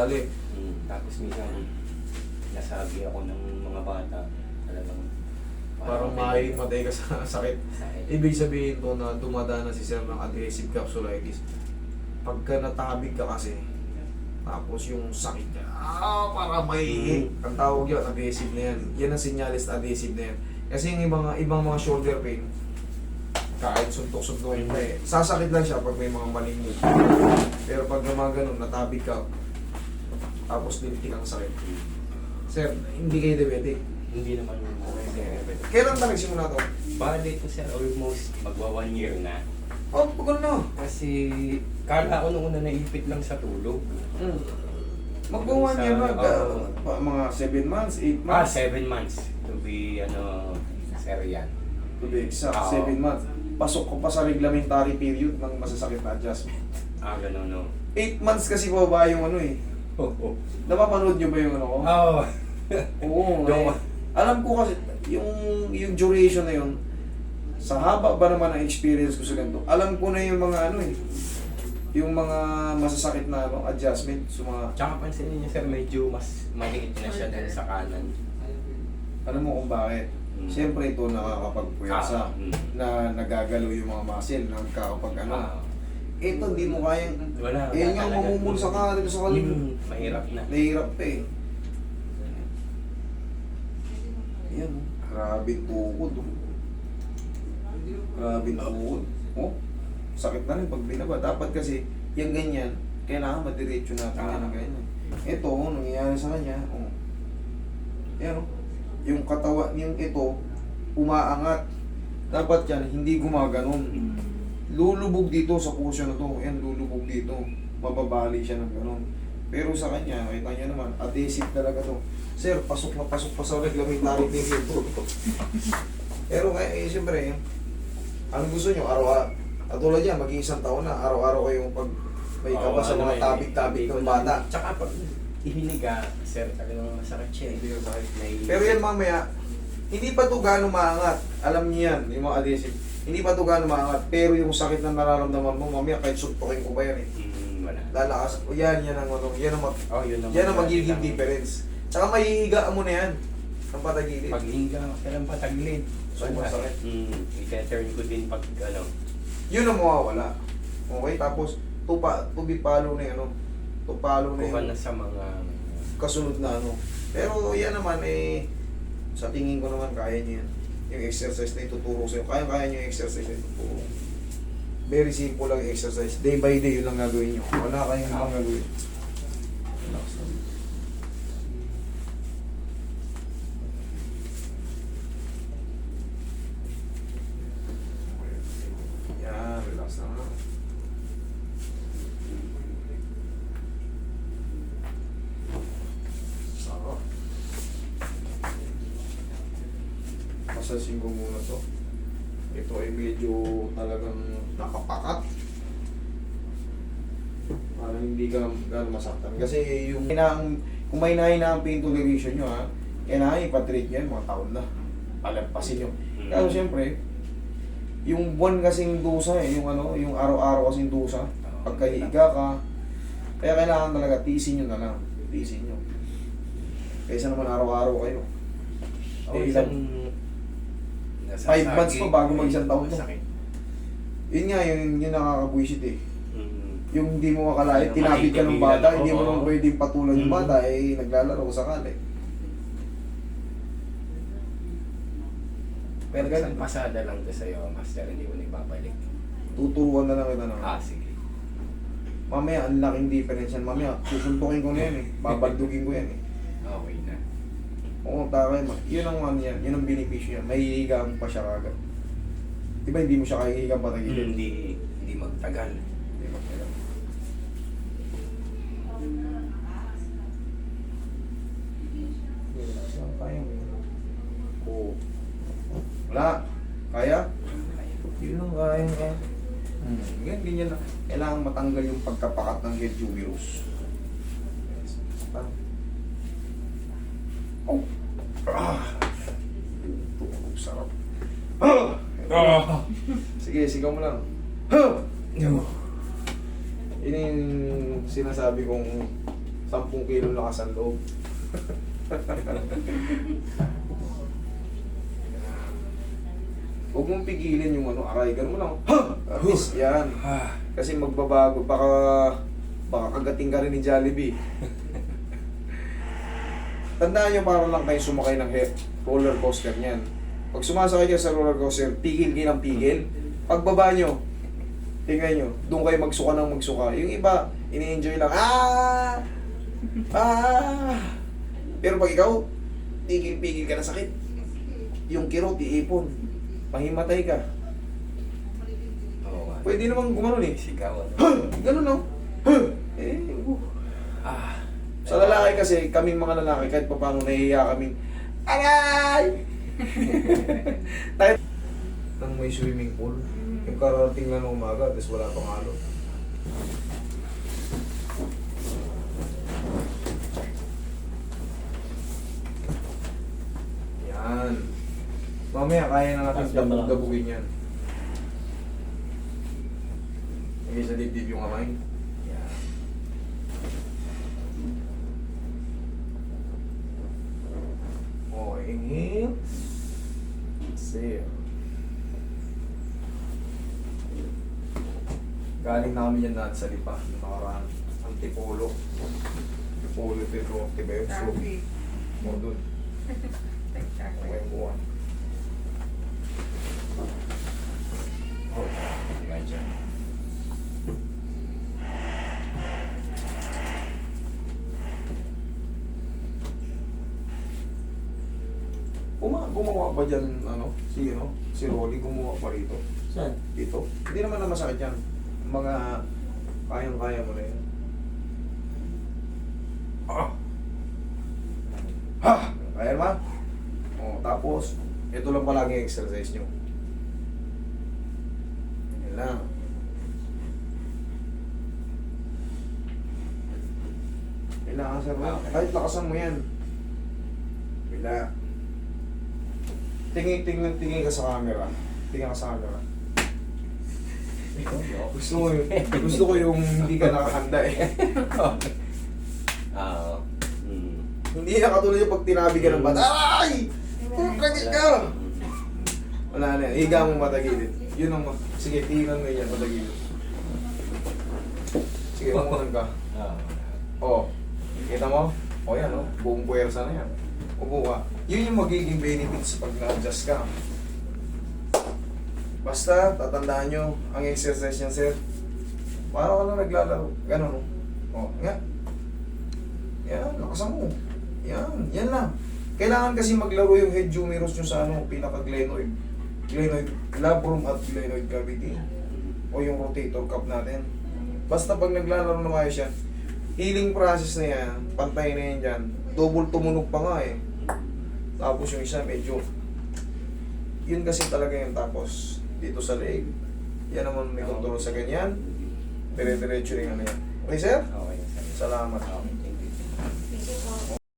ilalim. Mm, tapos minsan, nasabi ako ng mga bata, talagang Parang maaaring matay ka sa sakit. Ibig sabihin to na dumadaan na si sir ng aggressive capsulitis. Pagka natabig ka kasi, tapos yung sakit niya, ah, para may Mm. Ang tawag yun, adhesive na yan. Yan ang sinyalis na adhesive na yan. Kasi yung ibang, ibang mga shoulder pain, kahit suntok-suntokin mo eh, sasakit lang siya pag may mga maling. Pero pag mga ganun, natabig ka, tapos lintik ang sakit. Sir, hindi kayo diabetic. Hindi naman yung sir. Kailan ba nagsimula to? Bali ko sir, almost magwa one year na. Oh, pag ano? Kasi, kala ko nung una naipit lang sa tulog. Hmm. Magbuwan Sa- yan mag, oo. pa- mga 7 months, 8 Ah, months. seven months to be, ano, sir yan. To be exact, Oo. 7 months. Pasok ko pa sa reglamentary period ng masasakit na adjustment. Ah, gano'n, no. 8 months kasi baba yung ano eh. Oh. Napapanood nyo ba yung ano ko? Oh. Oo. Yung- eh. Alam ko kasi, yung, yung duration na yun, sa haba ba naman ang experience ko sa ganito, alam ko na yung mga ano eh, yung mga masasakit na ano, adjustment sa mga, Tsaka pansin niyo sir, medyo mas maliit na siya dahil sa kanan. alam mo kung bakit. Mm. Siyempre ito nakakapagpuyasa Ah, mm. na nagagalaw yung mga muscle nagkakapag ano. Ah. Ito hindi mo kayang, Wala. eh wala nga talaga. mamumulsa ka dito sa kalim. Mm, mahirap na. Nahihirap pa eh. Yan, oh. grabe tukod. Oh. Grabe tukod. Oh, sakit na rin pag binaba. Dapat kasi, yung ganyan, kailangan madiretso natin yan ng ganyan. Ito, oh, nangyayari sa kanya, oh. Yan, oh. Yung katawan, yung ito, umaangat. Dapat yan, hindi gumaganon. Mm. Lulubog dito sa portion na to. Yan, lulubog dito. Mababali siya ng ganun. Pero sa kanya, kita niya naman, adhesive talaga to. Sir, pasok na pasok pa sa reglamentary period to. Pero kaya, eh, siyempre, ano gusto nyo? Araw-araw. Katulad yan, maging isang taon na, araw-araw kayong pag may kaba sa ano mga eh, hindi ng bata. Tsaka pag ihiniga, sir, talagang masakit siya. Hindi ko sakit. May- Pero yan mamaya, hindi pa to gaano maangat. Alam niyo yan, yung mga adhesive. Hindi pa to gaano maangat. Pero yung sakit na nararamdaman mo, mamaya kahit suntukin ko ba yan eh. Mm, wala. Lalakas. O yan, yan ang ano, yan ang, mag- Oh, yun naman. yan ang magiging Lang- difference. Tsaka mahihiga mo na yan. Ang patagilid. Pag hinga, kailan pa tagilid. Sobrang Wala. sakit. Mm, ite-turn ko din pag ano. Yun ang mawawala. Okay, tapos tupa, tubipalo na yung ano. Tupalo na Kuha yung na sa mga... kasunod na ano. Pero yan naman eh, sa tingin ko naman kaya niyo yan. Yung exercise na ituturo sa'yo. Kaya-kaya niyo yung exercise na ituturo. Very simple lang exercise. Day by day yun lang gagawin niyo. Wala kayong ibang gagawin. Relax lang. Yan, relax na nga. Sarap. Masasin ko muna to. Ito ay medyo talagang nakapakat. Parang hindi ka gano'ng masaktan. Kasi yung hinahang, kung may nahinahang pain toleration nyo ha, kailangan ipatreat nyo yan mga taon na. Palampasin nyo. Mm. Pero siyempre, yung buwan kasing dusa eh, yung ano, yung araw-araw kasing dusa, pagkahiga ka, kaya kailangan talaga tiisin nyo na lang. Tiisin nyo. Kaysa naman araw-araw kayo. Oh, isang... Five months pa bago mag-isang taon to. Masakit. Yun nga, yun, yun nakakabwisit eh. Mm. Yung hindi mo makalait, Yung tinapit ka ng bata, hindi mo oo. naman pwedeng patulan yung Mm. bata, eh naglalaro ko sakali. Pero Ganun. isang pasada lang to sa'yo, master, hindi ko na ibabalik. Tuturuan na lang kita ng... Ah, sige. Mamaya, ang laking difference yan. Mamaya, susuntukin ko na yan eh. Babaldugin ko yan eh. Okay na. Oo, takay mo. Yun ang ano yan. Yun ang beneficyo yan. May hihiga mo pa siya kagad. Di ba hindi mo siya kahihiga patagilid? Hindi, hindi magtagal. Hindi mo kaya. Oo. Wala. Kaya? Yun lang kaya. kaya. Hmm. Ganyan, ganyan lang. Kailangan matanggal yung pagkapakat ng head humerus. Yes. Parang- Oh. Ah. Tulog, sarap. Ah. Ah. Sige, sigaw mo lang. Huh! Yun yung sinasabi kong 10 kilo lakas ang loob. Huwag mong pigilan yung ano, aray, ganun mo lang. Ha! Tapos, yan. Kasi magbabago, baka, baka kagating ka rin ni Jollibee. Tandaan nyo para lang kayo sumakay ng roller coaster niyan. Pag sumasakay kayo sa roller coaster, pigil kayo ng pigil. Pagbaba nyo, tingnan nyo, doon kayo magsuka ng magsuka. Yung iba, ini-enjoy lang, ah! Ah! Pero pag ikaw, tigil-pigil ka na sakit. Yung kirot, iipon. Mahimatay ka. Oo nga. Pwede naman gumanon eh. Sigaw, ano? Ganun no? Eh, uh. Ah. Sa lalaki kasi, kaming mga lalaki, kahit pa paano nahihiya kaming, Aray! Tayo, nang may swimming pool, yung karating na ng umaga, tapos wala pang halo. Yan. Mamaya, kaya na natin lang. dabog-dabugin yan. Lagay sa dibdib yung kamay. Yan. Okay, inhale. Exhale. Galing na kami yan natin sa lipa. Yung nakaraan. Antipolo. Antipolo ito yung Antiba yun. So, Traffic. mo dun. Okay, buwan. Oh, imagine. Guma gumawa pa dyan, ano, si, ano, si Rolly gumawa pa rito. Saan? Dito. Hindi naman na masakit yan. Mga kayang-kaya mo na yan. Ah! Ha! Kaya naman? O, tapos, ito lang palagi yung exercise nyo. Yan lang. Kailangan sir mo. Kahit lakasan mo yan. Bila. Tingin, tingin, tingin ka sa camera. Tingin ka sa camera. Gusto ko yung, gusto ko yung hindi ka nakahanda eh. Ah. mm. hindi na katulad yung pag tinabi ka ng bata. Ay! Pagkakit ka! Wala na yan. Higa mo matagilid. Yun ang, ma- sige, tingnan mo yan, matagilid. Sige, mamunan ka. Ah. Oh, kita mo? O yan, oh. buong puwersa na yan. Upo ka. Yun yung magiging benefits pag na-adjust ka. Basta, tatandaan nyo, ang exercise niyan, sir. Para ka lang naglalaro. Ganon, oh. Oh, nga. Yan, lakasan mo. Yan, yan lang. Kailangan kasi maglaro yung head humerus nyo sa ano, pinaka-glenoid. Glenoid, labrum at glenoid cavity. O yung rotator cuff natin. Basta pag naglalaro na kayo siya, healing process na yan, pantay na yan dyan. Double tumunog pa nga eh. Tapos yung isa medyo, yun kasi talaga yung tapos dito sa leg. Yan naman may control sa ganyan. Dire-diretso rin ano yan. Okay sir? Okay. Salamat. Okay.